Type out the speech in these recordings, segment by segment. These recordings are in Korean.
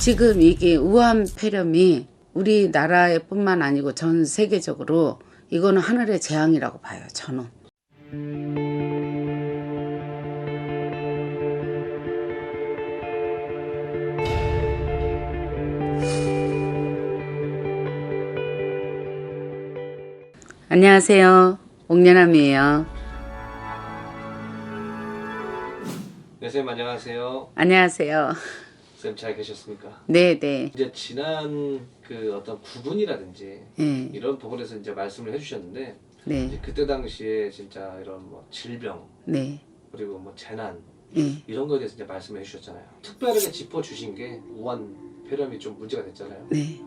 지금 이게 우한 폐렴이 우리나라에 뿐만 아니고 전 세계적으로 이거는 하늘의 재앙이라고 봐요. 저는. 안녕하세요. 옥년함이에요. 네, 선생님 안녕하세요. 안녕하세요. 쌤 잘 계셨습니까? 네, 네. 이제 지난 그 어떤 구분이라든지 네. 이런 부분에서 이제 말씀을 해주셨는데 네. 이제 그때 당시에 진짜 이런 뭐 질병 네. 그리고 뭐 재난 네. 이런 거에 대해서 이제 말씀을 해주셨잖아요. 특별하게 짚어 주신 게 우한 폐렴이 좀 문제가 됐잖아요. 네.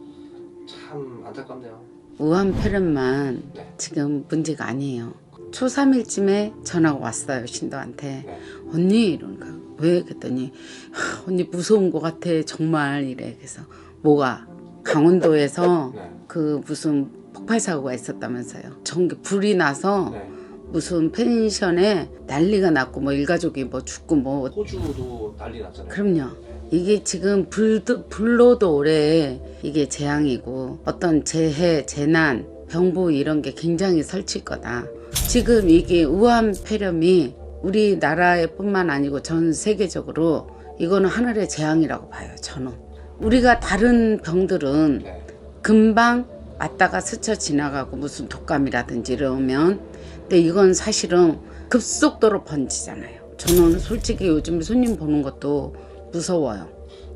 참 안타깝네요. 우한 폐렴만 네. 지금 문제가 아니에요. 초 3일쯤에 전화가 왔어요 신도한테 네. 언니 이러니까 왜 그랬더니 "하, 언니 무서운 것 같아 정말 이래 그래서 뭐가 강원도에서 네. 그 무슨 폭발 사고가 있었다면서요 전기 불이 나서 네. 무슨 펜션에 난리가 났고 뭐 일가족이 뭐 죽고 뭐 호주도 난리 났잖아요. 그럼요. 이게 지금 불도, 불로도 올해 이게 재앙이고 어떤 재해, 재난, 병부 이런 게 굉장히 설칠 거다. 지금 이게 우한 폐렴이 우리나라에 뿐만 아니고 전 세계적으로 이거는 하늘의 재앙이라고 봐요. 저는. 우리가 다른 병들은 네. 금방 왔다가 스쳐 지나가고 무슨 독감이라든지 이러면 근데 이건 사실은 급속도로 번지잖아요. 저는 솔직히 요즘 손님 보는 것도 무서워요.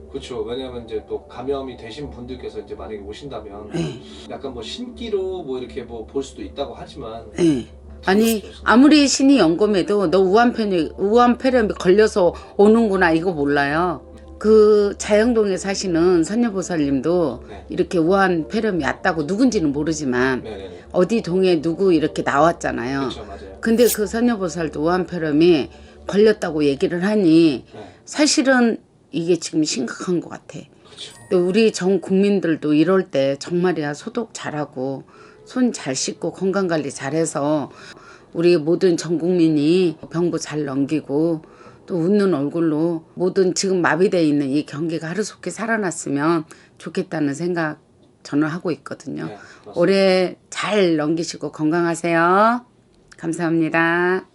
그렇죠. 왜냐하면 이제 또 감염이 되신 분들께서 이제 만약에 오신다면 네. 약간 뭐 신기로 뭐 이렇게 뭐 볼 수도 있다고 하지만 예. 아니 아무리 신이 연금해도 너 우한폐렴 우한폐렴이 걸려서 오는구나 이거 몰라요. 그 자영동에 사시는 선녀보살님도 네. 이렇게 우한 폐렴이 왔다고 누군지는 모르지만 네네네. 어디 동에 누구 이렇게 나왔잖아요. 그렇죠, 맞아요. 근데 그 선녀보살도 우한 폐렴이 걸렸다고 얘기를 하니 네. 사실은 이게 지금 심각한 것 같아. 그렇죠. 근데 우리 전 국민들도 이럴 때 정말이야 소독 잘하고 손 잘 씻고 건강 관리 잘해서 우리 모든 전 국민이 병부 잘 넘기고 또 웃는 얼굴로 모든 지금 마비돼 있는 이 경기가 하루속히 살아났으면 좋겠다는 생각 저는 하고 있거든요. 네. 올해 잘 넘기시고 건강하세요. 감사합니다.